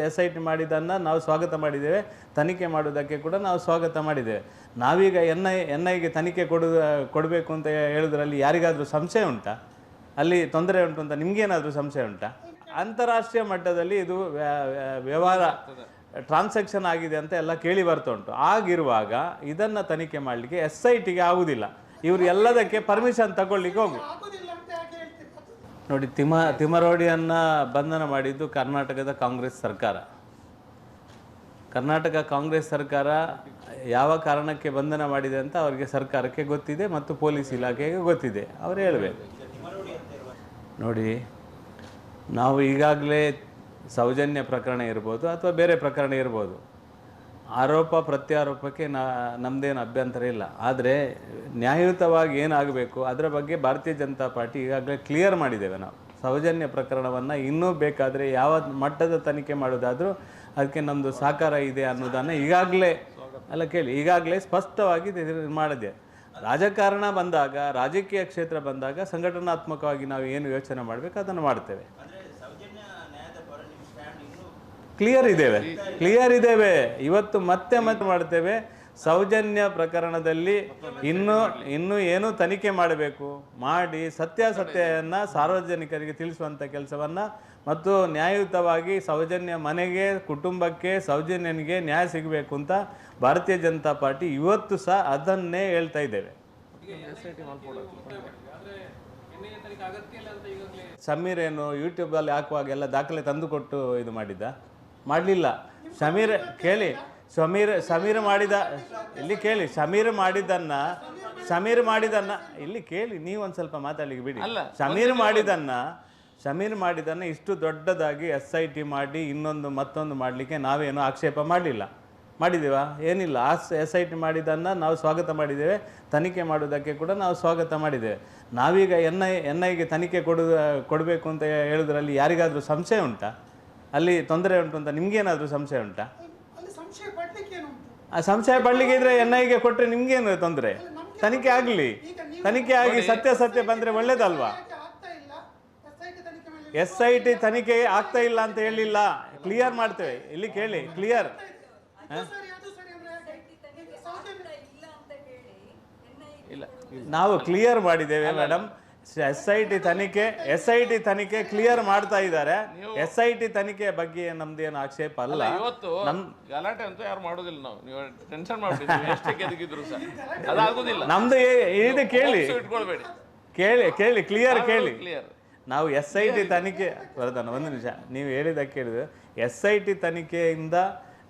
S I T ಮಾಡಿದ್ದನ್ನು ನಾವು ಸ್ವಾಗತ ಮಾಡಿದ್ದೇವೆ. ತನಿಖೆ ಮಾಡುವುದಕ್ಕೆ ಕೂಡ ನಾವು ಸ್ವಾಗತ ಮಾಡಿದ್ದೇವೆ. ನಾವೀಗ ಎನ್ ಐ ಎನ್ ಐಗೆ ತನಿಖೆ ಕೊಡು, ಕೊಡಬೇಕು ಅಂತ ಹೇಳಿದ್ರಲ್ಲಿ ಯಾರಿಗಾದರೂ ಸಂಶಯ ಉಂಟಾ? ಅಲ್ಲಿ ತೊಂದರೆ ಉಂಟು ಅಂತ ನಿಮಗೇನಾದರೂ ಸಂಶಯ ಉಂಟಾ? ಅಂತಾರಾಷ್ಟ್ರೀಯ ಮಟ್ಟದಲ್ಲಿ ಇದು ವ್ಯ- ವ್ಯ- ವ್ಯವಹಾರ ಟ್ರಾನ್ಸಾಕ್ಷನ್ ಆಗಿದೆ ಅಂತ ಎಲ್ಲ ಕೇಳಿ ಬರ್ತಾ ಉಂಟು. ಆಗಿರುವಾಗ ಇದನ್ನು ತನಿಖೆ ಮಾಡಲಿಕ್ಕೆ ಎಸ್ ಐ ಟಿಗೆ ಆಗುವುದಿಲ್ಲ ಇವರು ಎಲ್ಲದಕ್ಕೆ ಪರ್ಮಿಷನ್ ತಗೊಳ್ಳಿಕ್ಕೆ ಹೋಗು ಆಗುದಿಲ್ಲ ಅಂತ ಯಾಕೆ ಹೇಳ್ತೀರಿ ಅದು ನೋಡಿ, ತಿಮ ತಿಮರೋಡಿಯನ್ನು ಬಂಧನ ಮಾಡಿದ್ದು ಕರ್ನಾಟಕದ ಕಾಂಗ್ರೆಸ್ ಸರ್ಕಾರ. ಕರ್ನಾಟಕ ಕಾಂಗ್ರೆಸ್ ಸರ್ಕಾರ ಯಾವ ಕಾರಣಕ್ಕೆ ಬಂಧನ ಮಾಡಿದೆ ಅಂತ ಅವರಿಗೆ ಸರ್ಕಾರಕ್ಕೆ ಗೊತ್ತಿದೆ ಮತ್ತು ಪೊಲೀಸ್ ಇಲಾಖೆಗೆ ಗೊತ್ತಿದೆ. ಅವರು ಹೇಳಬೇಕು. ನೋಡಿ, ನಾವು ಈಗಾಗಲೇ ಸೌಜನ್ಯ ಪ್ರಕರಣ ಇರ್ಬೋದು ಅಥವಾ ಬೇರೆ ಪ್ರಕರಣ ಇರ್ಬೋದು. ಆರೋಪ ಪ್ರತ್ಯಾರೋಪಕ್ಕೆ ನಾ ನಮ್ಮದೇನು ಅಭ್ಯಂತರ ಇಲ್ಲ. ಆದರೆ ನ್ಯಾಯಯುತವಾಗಿ ಏನಾಗಬೇಕು, ಅದರ ಬಗ್ಗೆ ಭಾರತೀಯ ಜನತಾ ಪಾರ್ಟಿ ಈಗಾಗಲೇ ಕ್ಲಿಯರ್ ಮಾಡಿದ್ದೇವೆ ನಾವು. ಸೌಜನ್ಯ ಪ್ರಕರಣವನ್ನು ಇನ್ನೂ ಬೇಕಾದರೆ ಯಾವ ಮಟ್ಟದ ತನಿಖೆ ಮಾಡೋದಾದರೂ ಅದಕ್ಕೆ ನಮ್ಮದು ಸಹಕಾರ ಇದೆ ಅನ್ನೋದನ್ನು ಈಗಾಗಲೇ, ಅಲ್ಲ ಕೇಳಿ, ಈಗಾಗಲೇ ಸ್ಪಷ್ಟವಾಗಿ ಮಾಡಿದೆ. ರಾಜಕಾರಣ ಬಂದಾಗ, ರಾಜಕೀಯ ಕ್ಷೇತ್ರ ಬಂದಾಗ ಸಂಘಟನಾತ್ಮಕವಾಗಿ ನಾವು ಏನು ಯೋಚನೆ ಮಾಡಬೇಕು ಅದನ್ನು ಮಾಡ್ತೇವೆ. ಕ್ಲಿಯರ್ ಇದ್ದೇವೆ. ಕ್ಲಿಯರ್ ಇದ್ದೇವೆ. ಇವತ್ತು ಮತ್ತೆ ಮತ್ತೆ ಮಾಡ್ತೇವೆ. ಸೌಜನ್ಯ ಪ್ರಕರಣದಲ್ಲಿ ಇನ್ನು ಇನ್ನು ಏನು ತನಿಖೆ ಮಾಡಬೇಕು? ಮಾಡಿ ಸತ್ಯಾಸತ್ಯವನ್ನು ಸಾರ್ವಜನಿಕರಿಗೆ ತಿಳಿಸುವಂಥ ಕೆಲಸವನ್ನು ಮತ್ತು ನ್ಯಾಯಯುತವಾಗಿ ಸೌಜನ್ಯ ಮನೆಗೆ, ಕುಟುಂಬಕ್ಕೆ, ಸೌಜನ್ಯನಿಗೆ ನ್ಯಾಯ ಸಿಗಬೇಕು ಅಂತ ಭಾರತೀಯ ಜನತಾ ಪಾರ್ಟಿ ಇವತ್ತು ಸಹ ಅದನ್ನೇ ಹೇಳ್ತಾ ಇದ್ದೇವೆ. ಸಮೀರ್ ಏನು ಯೂಟ್ಯೂಬಲ್ಲಿ ಹಾಕುವಾಗ ಎಲ್ಲ ದಾಖಲೆ ತಂದುಕೊಟ್ಟು ಇದು ಮಾಡಿದ್ದ? ಮಾಡಲಿಲ್ಲ. ಸಮೀರ್ ಕೇಳಿ. ಸಮೀರ್ ಸಮೀರ್ ಮಾಡಿದ ಇಲ್ಲಿ ಕೇಳಿ. ಸಮೀರ್ ಮಾಡಿದ್ದನ್ನ ಸಮೀರ್ ಮಾಡಿದನ್ನ ಇಲ್ಲಿ ಕೇಳಿ ನೀವು ಒಂದು ಸ್ವಲ್ಪ ಮಾತಾಡಲಿಕ್ಕೆ ಬಿಡಿ. ಸಮೀರ್ ಮಾಡಿದನ್ನ ಸಮೀರ್ ಮಾಡಿದನ್ನ ಇಷ್ಟು ದೊಡ್ಡದಾಗಿ ಎಸ್ ಐ ಟಿ ಮಾಡಿ ಇನ್ನೊಂದು ಮತ್ತೊಂದು ಮಾಡಲಿಕ್ಕೆ ನಾವೇನು ಆಕ್ಷೇಪ ಮಾಡಲಿಲ್ಲ. ಮಾಡಿದ್ದೀವಾ? ಏನಿಲ್ಲ. ಆ ಎಸ್ ಐ ಟಿ ಮಾಡಿದ್ದನ್ನು ನಾವು ಸ್ವಾಗತ ಮಾಡಿದ್ದೇವೆ. ತನಿಖೆ ಮಾಡೋದಕ್ಕೆ ಕೂಡ ನಾವು ಸ್ವಾಗತ ಮಾಡಿದ್ದೇವೆ. ನಾವೀಗ ಎನ್ ಐ ಎನ್ ಐಗೆ ತನಿಖೆ ಕೊಡು ಕೊಡಬೇಕು ಅಂತ ಹೇಳೋದ್ರಲ್ಲಿ ಯಾರಿಗಾದರೂ ಸಂಶಯ ಉಂಟಾ? ಅಲ್ಲಿ ತೊಂದರೆ ಉಂಟು ಅಂತ ನಿಮ್ಗೇನಾದರೂ ಸಂಶಯ ಉಂಟಾ? ಅಲ್ಲಿ ಸಂಶಯ ಪಡ್ಲಿಕ್ಕೆ ಏನು ಉಂಟು? ಆ ಸಂಶಯ ಪಡ್ಲಿಕ್ಕೆ ಇದ್ರೆ ಎನ್ ಐಗೆ ಕೊಟ್ಟರೆ ನಿಮ್ಗೇನು ತೊಂದರೆ? ತನಿಖೆ ಆಗಲಿ. ತನಿಖೆ ಆಗಿ ಸತ್ಯ ಸತ್ಯ ಬಂದರೆ ಒಳ್ಳೇದಲ್ವಾ? ಆಗ್ತಾ ಇಲ್ಲ. ಎಸ್ ಐ ಟಿ ತನಿಖೆ ಆಗ್ತಾ ಇಲ್ಲ ಅಂತ ಹೇಳಿಲ್ಲ. ಕ್ಲಿಯರ್ ಮಾಡ್ತೇವೆ. ಇಲ್ಲಿ ಕೇಳಿ ಕ್ಲಿಯರ್ ಅದು ಸರಿ ಅದು ಸರಿ ಅಂದ್ರೆ ಯಾಕೆ? ಈಗ ಇಲ್ಲ ಅಂತ ಹೇಳಿ ಎನ್ಐ ಇಲ್ಲ ನಾವು ಕ್ಲಿಯರ್ ಮಾಡಿದ್ದೇವೆ ಮೇಡಮ್ ಎಸ್ ಐ ಟಿ ತನಿಖೆ ಎಸ್ ಐ ಟಿ ತನಿಖೆ ಕ್ಲಿಯರ್ ಮಾಡ್ತಾ ಇದ್ದಾರೆ. ಎಸ್ ಐ ಟಿ ತನಿಖೆ ಬಗ್ಗೆ ನಮ್ದೇನು ಆಕ್ಷೇಪ ಅಲ್ಲ. ಇವತ್ತು ನಮ್ ಗಲಾಟೆ ಅಂತ ಯಾರು ಮಾಡೋದಿಲ್ಲ ನಾವು. ನೀವು ಟೆನ್ಷನ್ ಮಾಡ್ಬಿಡಿ ಎಷ್ಟೇ ಸರ್ ಅದಾಗುದಿಲ್ಲ. ನಮ್ದು ಏ- ಇದು ಕೇಳಿ. ಇಟ್ಕೊಳ್ಬೇಡಿ. ಕೇಳಿ ಕೇಳಿ ಕ್ಲಿಯರ್ ಕೇಳಿ. ಕ್ಲಿಯರ್ ನಾವು ಎಸ್ ಐ ಟಿ ತನಿಖೆ ಬರದಾನ ಒಂದು ನಿಮಿಷ. ನೀವು ಹೇಳಿದ ಹೇಳಿದ್ರೆ ಎಸ್ ಐ ಟಿ ತನಿಖೆಯಿಂದ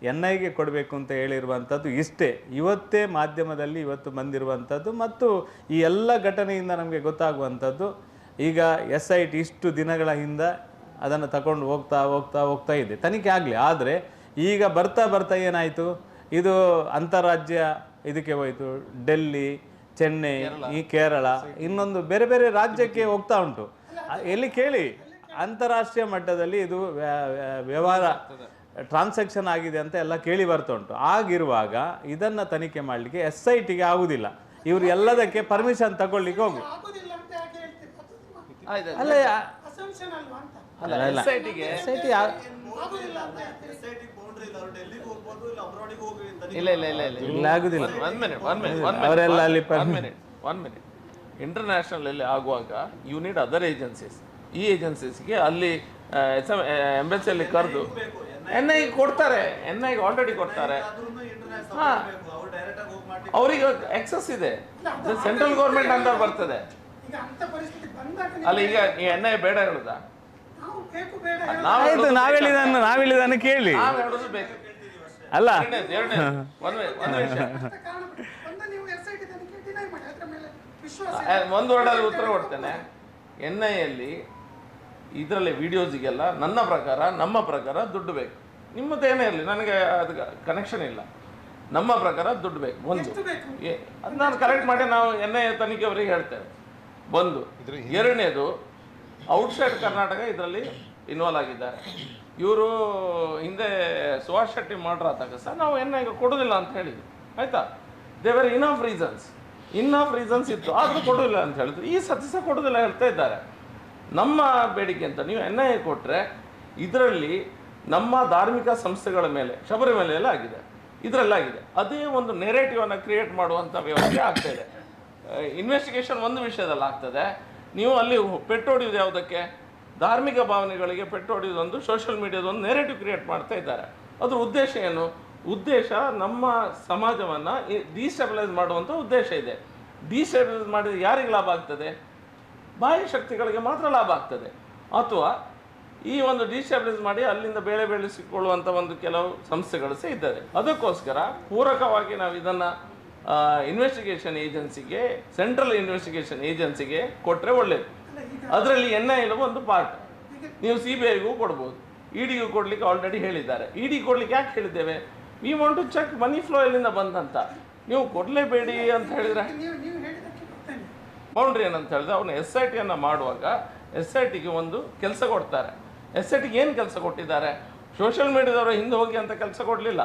ಎನ್ ಐಗೆ ಕೊಡಬೇಕು ಅಂತ ಹೇಳಿರುವಂಥದ್ದು ಇಷ್ಟೇ. ಇವತ್ತೇ ಮಾಧ್ಯಮದಲ್ಲಿ ಇವತ್ತು ಬಂದಿರುವಂಥದ್ದು ಮತ್ತು ಈ ಎಲ್ಲ ಘಟನೆಯಿಂದ ನಮಗೆ ಗೊತ್ತಾಗುವಂಥದ್ದು. ಈಗ ಎಸ್ ಐ ಟಿ ಇಷ್ಟು ದಿನಗಳ ಹಿಂದೆ ಅದನ್ನು ತಗೊಂಡು ಹೋಗ್ತಾ ಹೋಗ್ತಾ ಹೋಗ್ತಾ ಇದೆ. ತನಿಖೆ ಆಗಲಿ ಆದರೆ ಈಗ ಬರ್ತಾ ಬರ್ತಾ ಏನಾಯಿತು? ಇದು ಅಂತಾರಾಜ್ಯ ಇದಕ್ಕೆ ಹೋಯಿತು. ಡೆಲ್ಲಿ ಚೆನ್ನೈ ಈ ಕೇರಳ ಇನ್ನೊಂದು ಬೇರೆ ಬೇರೆ ರಾಜ್ಯಕ್ಕೆ ಹೋಗ್ತಾ ಉಂಟು. ಎಲ್ಲಿ ಕೇಳಿ? ಅಂತಾರಾಷ್ಟ್ರೀಯ ಮಟ್ಟದಲ್ಲಿ ಇದು ವ್ಯ- ವ್ಯ- ವ್ಯವಹಾರ ಟ್ರಾನ್ಸಾಕ್ಷನ್ ಆಗಿದೆ ಅಂತ ಎಲ್ಲ ಕೇಳಿ ಬರ್ತಾ ಉಂಟು. ಆಗಿರುವಾಗ ಇದನ್ನು ತನಿಖೆ ಮಾಡಲಿಕ್ಕೆ ಎಸ್ ಐ ಟಿಗೆ ಆಗುವುದಿಲ್ಲ ಇವರು ಎಲ್ಲದಕ್ಕೆ ಪರ್ಮಿಷನ್ ತಗೊಳ್ಳಿಕ್ಕೆ ಹೋಗು. ಆಗುದಿಲ್ಲ ಅಂತ ಯಾಕೆ ಹೇಳ್ತೀರಿ ಅದು ಅಲ್ಲ ಎಸ್ ಐ ಟಿಗೆ ಎಸ್ ಐ ಟಿ ಇಲ್ಲ ಇಲ್ಲ ಇಲ್ಲ ಇಲ್ಲ. ಇಲ್ಲ ಆಗುದಿಲ್ಲ. ಒನ್ ಮಿನಿಟ್ ಒನ್ ಮಿನಿಟ್ ಅವರೆಲ್ಲ ಅಲ್ಲಿ one minute one minute international ಅಲ್ಲಿ ಆಗುವಾಗ ಯು ನೀಡ್ ಅದರ್ ಏಜೆನ್ಸೀಸ್ ಈ ಏಜೆನ್ಸೀಸ್ಗೆ ಅಲ್ಲಿ ಎಂಬೆಸಿಯಲ್ಲಿ ಕರೆದು ಎನ್ ಐ ಕೊಡ್ತಾರೆ ಎನ್ ಐಗೆ ಆಲ್ರೆಡಿ ಕೊಡ್ತಾರೆ. ಹಾಂ. ಅವ್ರಿಗೆ ಎಕ್ಸಸ್ ಇದೆ. ಸೆಂಟ್ರಲ್ ಗೌರ್ಮೆಂಟ್ ಅಂತ ಬರ್ತದೆ. ಈಗ ಅಂತ ಪರಿಸ್ಥಿತಿ ಬಂದಾಗ ಅಲ್ಲಿ ಈಗ ಎನ್ ಐ ಬೇಡ ಹೇಳುದಾ? ನಾವು ಬೇಕು ಬೇಡ ನಾವು ಆಯ್ತು ನಾವೆಳಿದನ್ನು ನಾವೆಳಿದನ್ನು ಕೇಳಿ. ಅಲ್ಲ. ಒಂದು ಐ ವರ್ಡಲ್ಲಿ ಉತ್ತರ ಕೊಡ್ತೇನೆ. ಎನ್ ಐಯಲ್ಲಿ ಇದರಲ್ಲಿ ವೀಡಿಯೋಸಿಗೆಲ್ಲ ನನ್ನ ಪ್ರಕಾರ ನಮ್ಮ ಪ್ರಕಾರ ದುಡ್ಡು ಬೇಕು. ನಿಮ್ಮದೇನೇ ಇರಲಿ ನನಗೆ ಅದು ಕನೆಕ್ಷನ್ ಇಲ್ಲ. ನಮ್ಮ ಪ್ರಕಾರ ದುಡ್ಡು ಬೇಕು. ಒಂದು. ಎಷ್ಟು ಬೇಕು? ಏ- ಅದು ನಾನು ಕರೆಕ್ಟ್ ಮಾಡಿ ನಾವು ಎನ್ ಐ ತನಿಖೆಯವರಿಗೆ ಹೇಳ್ತೇವೆ. ಒಂದು. ಎರಡನೇದು ಔಟ್ಸೈಡ್ ಕರ್ನಾಟಕ ಇದರಲ್ಲಿ ಇನ್ವಾಲ್ವ್ ಆಗಿದ್ದಾರೆ. ಇವರು ಹಿಂದೆ ಸುಭಾಷ್ ಶೆಟ್ಟಿ ಮಾಡ್ರ ಆದಾಗ ಸಹ ನಾವು ಎನ್ ಐಗೆ ಕೊಡೋದಿಲ್ಲ ಅಂತ ಹೇಳಿದ್ವಿ. ಆಯ್ತಾ? In of reasons in of reasons ಇತ್ತು. ಆದರೂ ಕೊಡೋದಿಲ್ಲ ಅಂತ ಹೇಳಿದ್ರು. ಈ ಸತಿ ಸಹ ಕೊಡೋದಿಲ್ಲ ಹೇಳ್ತಾ ಇದ್ದಾರೆ. ನಮ್ಮ ಬೇಡಿಕೆ ಅಂತ ನೀವು ಎನ್ ಐ ಕೊಟ್ಟರೆ ಇದರಲ್ಲಿ ನಮ್ಮ ಧಾರ್ಮಿಕ ಸಂಸ್ಥೆಗಳ ಮೇಲೆ ಶಬರಿಮಲೆ ಎಲ್ಲ ಆಗಿದೆ ಇದರಲ್ಲಾಗಿದೆ ಅದೇ ಒಂದು ನೆರೇಟಿವನ್ನು ಕ್ರಿಯೇಟ್ ಮಾಡುವಂಥ ವ್ಯವಸ್ಥೆ ಆಗ್ತಾ ಇನ್ವೆಸ್ಟಿಗೇಷನ್ ಒಂದು ವಿಷಯದಲ್ಲಿ ಆಗ್ತದೆ. ನೀವು ಅಲ್ಲಿ ಪೆಟ್ಟು ಹೊಡೆಯೋದು ಯಾವುದಕ್ಕೆ? ಧಾರ್ಮಿಕ ಭಾವನೆಗಳಿಗೆ ಪೆಟ್ಟು ಹೊಡೆಯೋದು ಒಂದು ಸೋಷಿಯಲ್ ಮೀಡಿಯಾದ ಒಂದು ನೆರೇಟಿವ್ ಕ್ರಿಯೇಟ್ ಮಾಡ್ತಾ ಇದ್ದಾರೆ. ಅದ್ರ ಉದ್ದೇಶ ಏನು? ಉದ್ದೇಶ ನಮ್ಮ ಸಮಾಜವನ್ನು ಡಿಸ್ಟೆಬಿಲೈಸ್ ಮಾಡುವಂಥ ಉದ್ದೇಶ ಇದೆ. ಡಿಸ್ಟೆಬಿಲೈಸ್ ಮಾಡಿದ್ರೆ ಯಾರಿಗೆ ಲಾಭ ಆಗ್ತದೆ? ಬಾಹ್ಯ ಶಕ್ತಿಗಳಿಗೆ ಮಾತ್ರ ಲಾಭ ಆಗ್ತದೆ. ಅಥವಾ ಈ ಒಂದು ಡಿಸ್ಟಾಬ್ಲೈಸ್ ಮಾಡಿ ಅಲ್ಲಿಂದ ಬೇಳೆ ಬೆಳೆಸಿಕೊಳ್ಳುವಂಥ ಒಂದು ಕೆಲವು ಸಂಸ್ಥೆಗಳು ಸಹ ಇದ್ದಾರೆ ಅದಕ್ಕೋಸ್ಕರ ಪೂರಕವಾಗಿ ನಾವು ಇದನ್ನು ಇನ್ವೆಸ್ಟಿಗೇಷನ್ ಏಜೆನ್ಸಿಗೆ ಸೆಂಟ್ರಲ್ ಇನ್ವೆಸ್ಟಿಗೇಷನ್ ಏಜೆನ್ಸಿಗೆ ಕೊಟ್ಟರೆ ಒಳ್ಳೆಯದು ಅದರಲ್ಲಿ ಎನ್ ಐ ಒಂದು ಪಾರ್ಟ್ ನೀವು ಸಿ ಬಿ ಐಗೂ ಕೊಡ್ಬೋದು. ಇ ಡಿಗೂ ಕೊಡಲಿಕ್ಕೆ ಆಲ್ರೆಡಿ ಹೇಳಿದ್ದಾರೆ. ಇಡಿ ಕೊಡ್ಲಿಕ್ಕೆ ಯಾಕೆ ಹೇಳಿದ್ದೇವೆ? We want to check money flow ಎಲ್ಲಿಂದ ಬಂದಂತ. ನೀವು ಕೊಡಲೇಬೇಡಿ ಅಂತ ಹೇಳಿದ್ರೆ ನೀವು ನೀವು ಹೇಳಿದ್ದಕ್ಕೆ ಬರ್ತೇನೆ ಬೌಂಡ್ರಿ ಏನಂತ ಹೇಳಿದ್ರೆ ಅವನು ಎಸ್ ಐ ಟಿಯನ್ನು ಮಾಡುವಾಗ ಎಸ್ ಐ ಟಿಗೆ ಒಂದು ಕೆಲಸ ಕೊಡ್ತಾರೆ ಎಸ್ ಐ ಟಿಗೆ ಏನು ಕೆಲಸ ಕೊಟ್ಟಿದ್ದಾರೆ ಸೋಷಿಯಲ್ ಮೀಡಿಯಾದವರು ಹಿಂದೆ ಹೋಗಿ ಅಂತ ಕೆಲಸ ಕೊಡಲಿಲ್ಲ.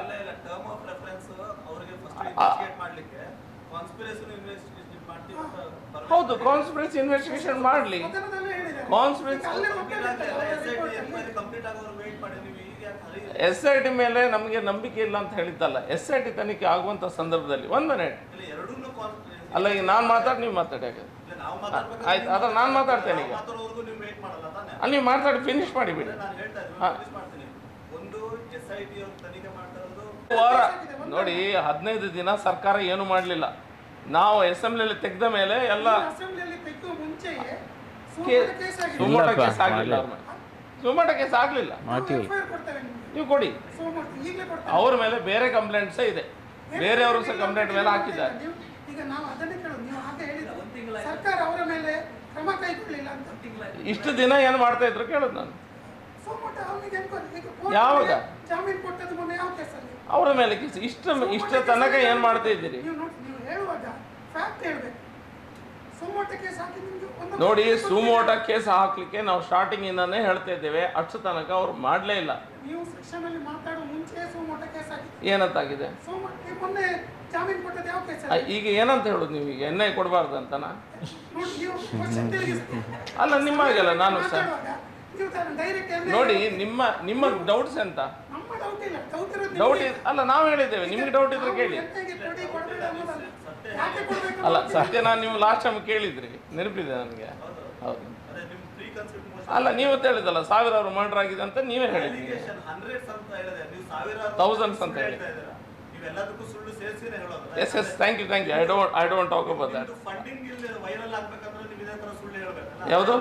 ಹೌದು ಕಾನ್ಸ್ಪಿರೆನ್ಸ್ ಇನ್ವೆಸ್ಟಿಗೇಷನ್ ಮಾಡಲಿ ಕಾನ್ಸ್ಪಿರೆನ್ಸಿ ಆಗಲ್ಲ. ಎಸ್ ಐ ಟಿ ಮಾಡಿ ಮೇಲೆ ನಮಗೆ ನಂಬಿಕೆ ಇಲ್ಲ ಅಂತ ಹೇಳಿದ್ದಲ್ಲ ಎಸ್ ಐ ಟಿ ತನಿಖೆ ಆಗುವಂಥ ಸಂದರ್ಭದಲ್ಲಿ ಒಂದು ಮಿನಿಟ್ ಇಲ್ಲ ಎರಡನ್ನೂ ಕಾನ್ಸ್ಪಿರೇಷನ್ ಅಲ್ಲ ಈಗ ನಾನು ಮಾತಾಡಿ ನೀವು ಮಾತಾಡಿ ಹಾಗಾದ್ರೆ. ನಾವು ಆಯ್ತು ಅದ್ರ ನಾನು ಮಾತಾಡ್ತೇನೆ ಈಗ. ಮಾತಾಡೋವರೆಗೂ ನೀವು ವೇಟ್ ಮಾಡಲ್ಲ ತಾನೆ ಅಲ್ಲಿ ನೀವು ಮಾತಾಡಿ ಫಿನಿಶ್ ತನಿಖೆ ಮಾಡ್ತಾ ವಾರ ನೋಡಿ ಹದಿನೈದು ದಿನ ಸರ್ಕಾರ ಏನು ಮಾಡಲಿಲ್ಲ. ನಾವು ಅಸೆಂಬ್ಲಿಯಲ್ಲಿ ತೆಗೆದ ಮೇಲೆ ಎಲ್ಲ ಸುಮೋಟ ಕೇಸ್ ಆಗಿದೆ ಸುಮೋಟ ಇಲ್ಲಪ್ಪ, ಕೇಸ್ ಆಗಲಿಲ್ಲ ಕೇಸ್ ನಿಮ್ಗೆ. ನೀವು ಕೊಡಿ. ಅವ್ರ ಮೇಲೆ ಬೇರೆ ಕಂಪ್ಲೇಂಟ್ಸೇ ಇದೆ. ಬೇರೆಯವರು ಸಹ ಕಂಪ್ಲೇಂಟ್ ಮೇಲೆ ಹಾಕಿದ್ದಾರೆ. ನೀವು? ಈಗ ನಾವು ಅದನ್ನೇ ಕೇಳೋದು. ನೀವು ಹಾಗೆ ಹೇಳಿದ್ರು ಸರ್ಕಾರ ಅವರ ಮೇಲೆ ಕ್ರಮ ಕೈಗೊಳ್ಳಿಲ್ಲ ಅಂತ. ಇಷ್ಟು ದಿನ ಏನು ಮಾಡ್ತಾ ಇದ್ರು ಕೇಳೋದು ನಾನು. ಯಾವಾಗ? ಜಾಮೀನು ಕೊಟ್ಟದ್ದು ಮೊನ್ನೆ ಯಾವ ಕೇಸಲ್ಲಿ? ಅವರ ಮೇಲೆ ಇಷ್ಟ ಇಷ್ಟು ಇಷ್ಟ ತನಕ ಏನು ಮಾಡ್ತಾ ಇದ್ದೀರಿ? ನೀವು ನೋಡಿ ನೀವು ಹೇಳುವಾಗ ಫ್ಯಾಕ್ಟ್ ಹೇಳ್ಬೇಕು ಸೋಮೋಟ ಕೇಸ್ ಹಾಕಿ ನಿಮ್ಗೆ ಒಂದು ನೋಡಿ ಸುಮೋಟ ಕೇಸ್ ಹಾಕ್ಲಿಕ್ಕೆ ನಾವು ಸ್ಟಾರ್ಟಿಂಗ್ ಇಂದಾನೆ ಹೇಳ್ತಾ ಇದ್ದೇವೆ. ಅಷ್ಟು ತನಕ ಅವ್ರು ಮಾಡಲೇ ಇಲ್ಲ. ನೀವು ಸೆಕ್ಷನ್ ಅಲ್ಲಿ ಮಾತಾಡೋ ಮುಂಚೆ ಸೋಮೋಟ ಕೇಸ್ ಹಾಕಿ ಏನಂತಾಗಿದೆ? ಸೋಮವಾರ ಈ ಮೊನ್ನೆ ಜಾಮೀನು ಕೊಟ್ಟದ್ದು ಯಾವ ಕೇಸ್ ಆ, ಈಗ ಏನಂತ ಹೇಳೋದು ನೀವು ಈಗ? ಎನ್ಐ ಕೊಡಬಾರ್ದು ಅಂತನಾ ಅಲ್ಲ ನಿಮ್ಮ ಆಗಲ್ಲ ನಿಮ್ಮಾಗಲ್ಲ ನಾನು ಸರ್ ನೋಡಿ ನಿಮ್ಮ ನಿಮ್ಮ ಡೌಟ್ಸ್ ಎಂತ? ಡೌಟ್ ಅಲ್ಲ ನಾವು ಹೇಳಿದ್ದೇವೆ. ನಿಮ್ಗೆ ಡೌಟ್ ಇದ್ರೆ ಕೇಳಿ ಎಂತೆಗೆ ಕೊಡಿ ಕೊಡಬೇಡ ಅನ್ನೋದಲ್ಲ ಯಾಕೆ ಕೊಡಬೇಕು ಅಲ್ಲ ಸತ್ಯ ನಾನು ನೀವು ಲಾಸ್ಟ್ ಟೈಮ್ ಕೇಳಿದ್ರಿ. ನೆನಪಿದೆ ನನಗೆ? ಹೌದು. ಅಲ್ಲ ನೀವು ಹೇಳಿದಲ್ಲ ಸಾವಿರಾರು ಮರ್ಡರ್ ಆಗಿದೆ ಅಂತ ನೀವೇ ಹೇಳಿದ್ರಿ. ಹಂಡ್ರೆಡ್ಸ್ ಅಂತ ಹೇಳಿ. ಹೇಳ್ತಾ ಇದ್ದೀರಾ. ನೀವೆಲ್ಲದಕ್ಕೂ ಸುಳ್ಳು ಸೇರಿಸಿನೇ ಹೇಳೋದು. Yes yes thank you thank you I don't I don't talk about that funding ಇಲ್ಲಿ ವೈರಲ್ ಆಗ್ಬೇಕಂದ್ರೆ ನೀವು ಇದೇ ಸುಳ್ಳು ಹೇಳ್ಬೇಕಲ್ಲ? ಯಾವುದು?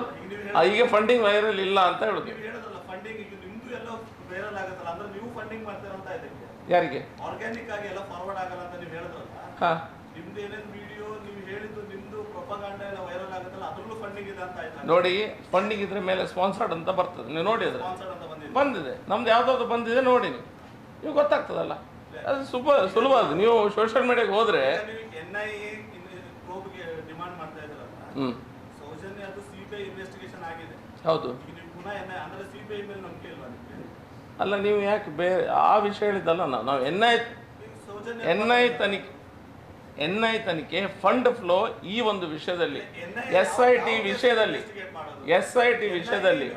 ಈಗ ಫಂಡಿಂಗ್ ವೈರಲ್ ಇಲ್ಲ ಅಂತ ಹೇಳುದು. ನೀವು ಹೇಳೋದಲ್ಲ ಫಂಡಿಂಗ್ ಈಗ ನಿಮ್ದು ಎಲ್ಲ ವೈರಲ್ ಆಗುತ್ತಲ್ಲ ಅಂದ್ರೆ ನೀವು ಫಂಡಿಂಗ್ ಮಾಡ್ತೀರ ಅಂತ ಇದಕ್ಕೆ ಯಾರಿಗೆ? ಆರ್ಗ್ಯಾನಿಕ್ ಆಗಿ ಎಲ್ಲ ಫಾರ್ವರ್ಡ್ ಆಗಲ್ಲ ಅಂತ ನೀವು ಹೇಳಿದ್ರಲ್ಲ ಹಾ. ನಿಮ್ದು ಏನೇನು ವಿಡಿಯೋ ನೀವು ಹೇಳಿದ್ದು ನಿಮ್ದು ಪ್ರೊಪಗಾಂಡ ಎಲ್ಲ ವೈರಲ್ ಆಗುತ್ತಲ್ಲ ಅದ್ರಲ್ಲೂ ಫಂಡಿಂಗ್ ಇದೆ ಅಂತ ಆಯ್ತಾ? ನೋಡಿ ಫಂಡಿಂಗ್ ಇದ್ರ ಮೇಲೆ ಸ್ಪಾನ್ಸರ್ಡ್ ಅಂತ ಬರ್ತದೆ. ನೀವು ನೋಡಿ ಸ್ಪಾನ್ಸರ್ಡ್ ಅಂತ ಬಂದಿದೆ. ಬಂದಿದೆ. ನಮ್ದು ಯಾವ್ದಾದ್ರು ಬಂದಿದೆ ನೋಡಿ ನೀವು. ನೀವು ಗೊತ್ತಾಗ್ತದಲ್ಲ. ಅದು ಸುಪ ಸುಲಭ ಅದು ನೀವು ಸೋಷಿಯಲ್ ಮೀಡಿಯಾಗೆ ಹೋದ್ರೆ ನೀವು ಎನ್ ಐ ಎ ಪ್ರೋಬ್ಗೆ ಡಿಮಾಂಡ್ ಮಾಡ್ತಾ ಇದ್ರಲ್ಲ ಹ್ಞೂ ಸೌಜನ್ಯ ಅದು ಸಿ ಬಿ ಐ ಇನ್ವೆಸ್ಟಿಗೇಷನ್ ಆಗಿದೆ. ಹೌದು. ಈಗ ನೀವು ಪುನಃ ಎನ್ ಐ ಅಂದರೆ ಸಿ ಬಿ ಐ ಮೇಲೆ ನಂಬಿಕೆ ಇಲ್ವಾ ನಿಮಗೆ? ಅಲ್ಲ ನೀವು ಯಾಕೆ ಬೇರೆ ಆ ವಿಷಯ ಹೇಳಿದ್ದಲ್ಲ ನಾವು ನಾವು ಎನ್ ಐ ಈಗ ಸೌಜನ್ಯ ಎನ್ ಐ ತನಿಖೆ ಎನ್ ಐ ತನಿಖೆ ಫಂಡ್ ಫ್ಲೋ ಈ ಒಂದು ವಿಷಯದಲ್ಲಿ. ಎಸ್ ಐ ಟಿ ವಿಷಯದಲ್ಲಿ. ಎಸ್ ಐ ಟಿ ವಿಷಯದಲ್ಲಿ.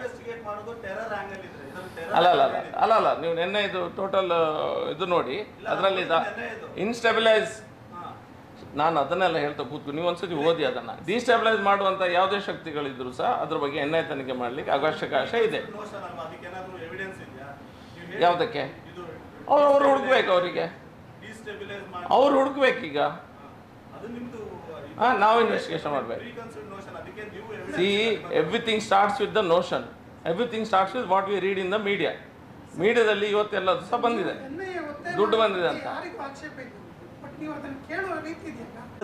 ಅಲ್ಲ ಅಲ್ಲ ಅಲ್ಲ ಅಲ್ಲ ನೀವು ನಿನ್ನೆ ಇದು ಟೋಟಲ್ ಇದು ನೋಡಿ. ಅದರಲ್ಲಿ ಇನ್ಸ್ಟೆಬಿಲೈಸ್ ನಾನು ಅದನ್ನೆಲ್ಲ ಹೇಳ್ತಾ ಕೂತ್ಕೊಂಡು ನೀವು ಒಂದ್ಸತಿ ಓದಿ ಅದನ್ನ. ಡಿಸ್ಟೆಬಿಲೈಸ್ ಮಾಡುವಂತ ಯಾವುದೇ ಶಕ್ತಿಗಳಿದ್ರು ಸಹ ಅದ್ರ ಬಗ್ಗೆ ಎನ್ ಐ ತನಿಖೆ ಮಾಡ್ಲಿಕ್ಕೆ ಅವಕಾಶ ಇದೆ. ಯಾವುದಕ್ಕೆ? ಅವ್ರು ಅವ್ರು ಹುಡುಕ್ಬೇಕು ಅವರಿಗೆ. ಅವ್ರು ಹುಡುಕ್ಬೇಕೀಗ. ಹಾ, ನಾವು ಇನ್ವೆಸ್ಟಿಗೇಷನ್ ಮಾಡಬೇಕು. See everything starts with the notion everything starts with what we read in the media ಮೀಡಿಯಾದಲ್ಲಿ ಇವತ್ತೆಲ್ಲ ಸಹ ಬಂದಿದೆ. ದುಡ್ಡು ಬಂದಿದೆ ಅಂತ.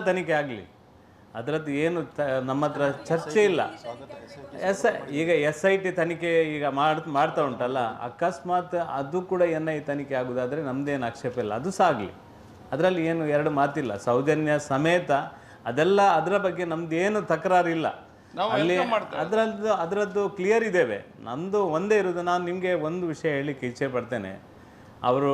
ತನಿಖೆ ಆಗಲಿ. ಅದರದ್ದು ಏನು ನಮ್ಮ ಹತ್ರ ಚರ್ಚೆ ಇಲ್ಲ. ಎಸ್, ಈಗ ಎಸ್ ಐ ಟಿ ತನಿಖೆ ಈಗ ಮಾಡ್, ಮಾಡ್ತಾ ಉಂಟಲ್ಲ. ಅಕಸ್ಮಾತ್ ಅದು ಕೂಡ ಎನ್ ಐ ತನಿಖೆ ಆಗೋದಾದರೆ ನಮ್ಮದೇನು ಆಕ್ಷೇಪ ಇಲ್ಲ. ಅದು ಸಹ ಆಗಲಿ ಅದರಲ್ಲಿ ಏನು ಎರಡು ಮಾತಿಲ್ಲ. ಸೌಜನ್ಯ ಸಮೇತ ಅದೆಲ್ಲ ಅದರ ಬಗ್ಗೆ ನಮ್ದು ಏನು ತಕರಾರಿಲ್ಲ. ಇಲ್ಲ ಅಲ್ಲಿ. ಅದರದ್ದು ಅದರದ್ದು ಕ್ಲಿಯರ್ ಇದ್ದೇವೆ. ನಮ್ಮದು ಒಂದೇ ಇರೋದು ನಾನು ನಿಮಗೆ ಒಂದು ವಿಷಯ ಹೇಳಲಿಕ್ಕೆ ಇಚ್ಛೆ ಪಡ್ತೇನೆ ಅವರು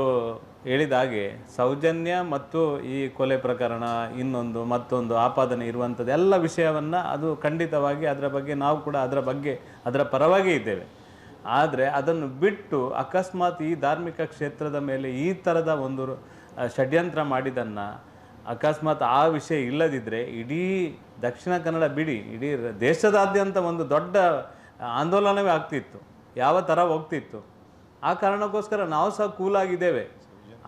ಹೇಳಿದ ಹಾಗೆ ಸೌಜನ್ಯ ಮತ್ತು ಈ ಕೊಲೆ ಪ್ರಕರಣ ಇನ್ನೊಂದು ಮತ್ತೊಂದು ಆಪಾದನೆ ಇರುವಂಥದ್ದು ಎಲ್ಲ ವಿಷಯವನ್ನು ಅದು ಖಂಡಿತವಾಗಿ ಅದರ ಬಗ್ಗೆ ನಾವು ಕೂಡ ಅದರ ಬಗ್ಗೆ ಅದರ ಪರವಾಗಿ ಇದ್ದೇವೆ. ಆದರೆ ಅದನ್ನು ಬಿಟ್ಟು ಅಕಸ್ಮಾತ್ ಈ ಧಾರ್ಮಿಕ ಕ್ಷೇತ್ರದ ಮೇಲೆ ಈ ಥರದ ಒಂದು ಷಡ್ಯಂತ್ರ ಮಾಡಿದ್ದನ್ನು ಅಕಸ್ಮಾತ್ ಆ ವಿಷಯ ಇಲ್ಲದಿದ್ದರೆ ಇಡೀ ದಕ್ಷಿಣ ಕನ್ನಡ ಬಿಡಿ, ಇಡೀ ದೇಶದಾದ್ಯಂತ ಒಂದು ದೊಡ್ಡ ಆಂದೋಲನವೇ ಆಗ್ತಿತ್ತು. ಯಾವ ಥರ ಹೋಗ್ತಿತ್ತು? ಆ ಕಾರಣಕ್ಕೋಸ್ಕರ ನಾವು ಸಹ ಕೂಲಾಗಿದ್ದೇವೆ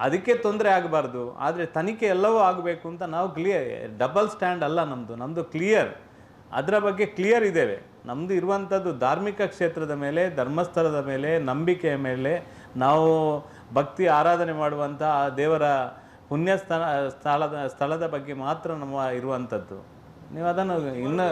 ಅದಕ್ಕೆ ತೊಂದರೆ ಆಗಬಾರ್ದು. ಆದರೆ ತನಿಖೆ ಎಲ್ಲವೂ ಆಗಬೇಕು ಅಂತ ನಾವು ಕ್ಲಿಯರ್ ಡಬಲ್ ಸ್ಟ್ಯಾಂಡ್ ಅಲ್ಲ ನಮ್ಮದು ನಮ್ಮದು ಕ್ಲಿಯರ್ ಅದರ ಬಗ್ಗೆ ಕ್ಲಿಯರ್ ಇದ್ದೇವೆ. ನಮ್ಮದು ಇರುವಂಥದ್ದು ಧಾರ್ಮಿಕ ಕ್ಷೇತ್ರದ ಮೇಲೆ, ಧರ್ಮಸ್ಥಳದ ಮೇಲೆ, ನಂಬಿಕೆಯ ಮೇಲೆ ನಾವು ಭಕ್ತಿ ಆರಾಧನೆ ಮಾಡುವಂಥ ಆ ದೇವರ ಪುಣ್ಯ ಸ್ಥಳ ಸ್ಥಳದ ಸ್ಥಳದ ಬಗ್ಗೆ ಮಾತ್ರ ನಮ್ಮ ಇರುವಂಥದ್ದು. ನೀವು ಅದನ್ನು ಇನ್ನು